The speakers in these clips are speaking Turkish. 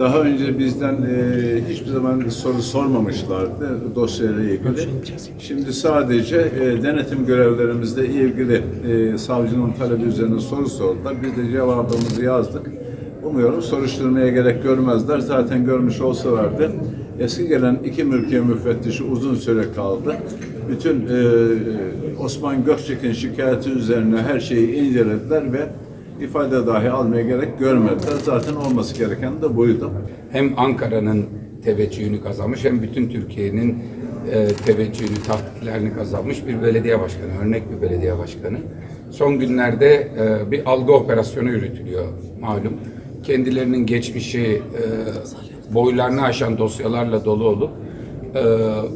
Daha önce bizden e, hiçbir zaman soru sormamışlardı dosyayla ilgili. Şimdi sadece e, denetim görevlerimizle ilgili e, savcının talebi üzerine soru sordular. Biz de cevabımızı yazdık. Umuyorum soruşturmaya gerek görmezler. Zaten görmüş olsalardı eski gelen iki mülkiye müfettişi uzun süre kaldı. Bütün e, Osman Gökçek'in şikayeti üzerine her şeyi incelediler ve ifade dahi almaya gerek görmediler. Zaten olması gereken de buydu. hem Ankara'nın teveccühünü kazanmış hem bütün Türkiye'nin e, teveccühünü, tahkiklerini kazanmış bir belediye başkanı, örnek bir belediye başkanı. Son günlerde e, bir algı operasyonu yürütülüyor malum. Kendilerinin geçmişi e, boylarını aşan dosyalarla dolu olup e,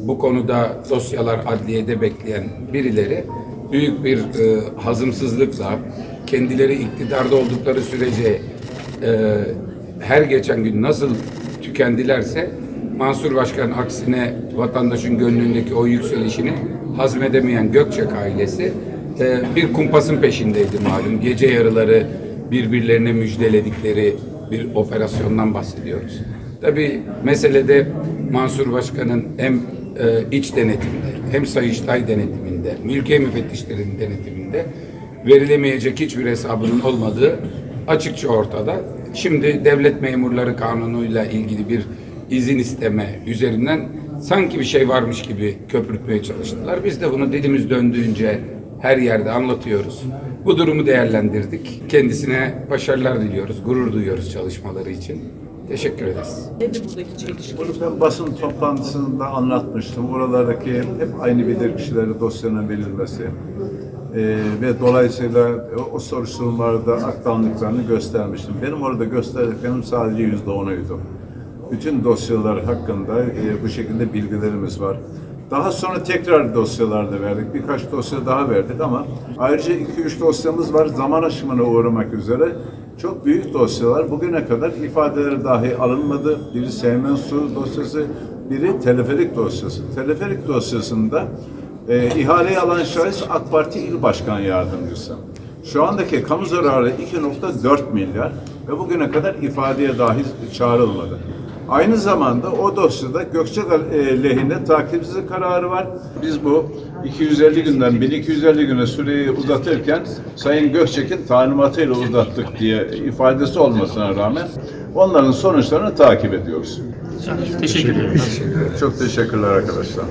bu konuda dosyalar adliyede bekleyen birileri büyük bir e, hazımsızlıkla kendileri iktidarda oldukları sürece e, her geçen gün nasıl tükendilerse Mansur Başkan aksine vatandaşın gönlündeki o yükselişini hazmedemeyen Gökçek ailesi e, bir kumpasın peşindeydi malum. Gece yarıları birbirlerine müjdeledikleri bir operasyondan bahsediyoruz. Tabii meselede Mansur Başkan'ın hem e, iç denetiminde hem Sayıştay denetiminde, mülkiye müfettişlerinin denetiminde verilemeyecek hiçbir hesabının olmadığı açıkça ortada. Şimdi devlet memurları kanunuyla ilgili bir izin isteme üzerinden sanki bir şey varmış gibi köpürtmeye çalıştılar. Biz de bunu dilimiz döndüğünce her yerde anlatıyoruz. Bu durumu değerlendirdik. Kendisine başarılar diliyoruz, gurur duyuyoruz çalışmaları için. Teşekkür ederiz. Nedir buradaki çelişki? Bunu ben basın toplantısında anlatmıştım. Oralardaki hep aynı bilir kişileri dosyanın verilmesi Ee, ve dolayısıyla o, soruşturmalarda aktanlıklarını göstermiştim. Benim orada gösterdiklerim sadece yüzde onuydu. Bütün dosyalar hakkında e, bu şekilde bilgilerimiz var. Daha sonra tekrar dosyalar da verdik. Birkaç dosya daha verdik ama ayrıca 2-3 dosyamız var zaman aşımına uğramak üzere. Çok büyük dosyalar. Bugüne kadar ifadeleri dahi alınmadı. Biri Seymen Su dosyası, biri teleferik dosyası. Teleferik dosyasında e, ihaleyi alan şahıs AK Parti İl Başkan Yardımcısı. Şu andaki kamu zararı 2.4 milyar ve bugüne kadar ifadeye dahi çağrılmadı. Aynı zamanda o dosyada Gökçek e, lehine takipsizlik kararı var. Biz bu 250 günden 1250 güne süreyi uzatırken Sayın Gökçek'in talimatıyla uzattık diye ifadesi olmasına rağmen onların sonuçlarını takip ediyoruz. Teşekkür ederim. Çok teşekkürler arkadaşlar.